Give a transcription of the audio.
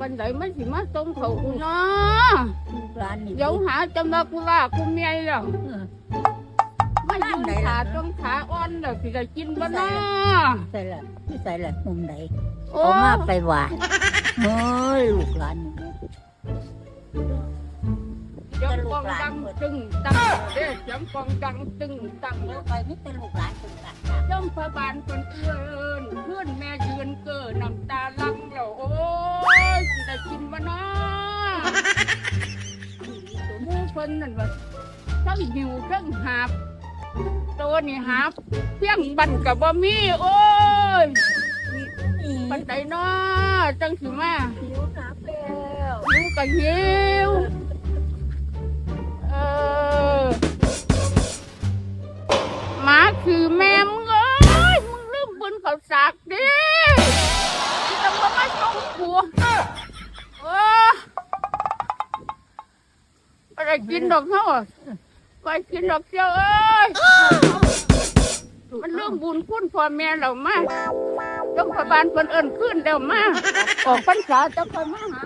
บันไดมันสิมาส่งเขากูเนาะลูกหลานนี่เดี๋ยวหาจำมากูลากูเมียแล้วเออไม่ยืนขาจงขาอ่อนแล้วสิได้กินบ่เนาะใส่ละที่ใส่ละมุมไหนโอ้เอามาไปหวานเฮ้ยลูกหลานนี่เสียงกองดังตึงตังเด้เสียงกองดังตึงตังเดี๋ยวไปไม่เป็นลูกหลานเป็นกันย่อมพระบานคนเอื้อนเพื่อนแม่ยืนเกิดน้ำตาลังแล้วโอ้ยสิได้ กินบ่เนาะหมูเพิ่นนั่นว่าทั้งหิวทั้งหาบตัวนี่หาบเพียงบันกับบ่มีโอ้ยปันไดเนาะจังสิมาหิวน้ำแล้วหิวก็หิวเออหมาคือแม่มึงเอ้ยมึงลืมบุญเขาสากดิ ไรกินดอกเนาะไปกินดอกเจ้าเอ้ย มันเรื่องบุญคุณพ่อแม่เรามากต้องพรบาลเพิ่นเอิ้นขึ้นเดี๋ยวมาออกพรรษาจะคอยมาหา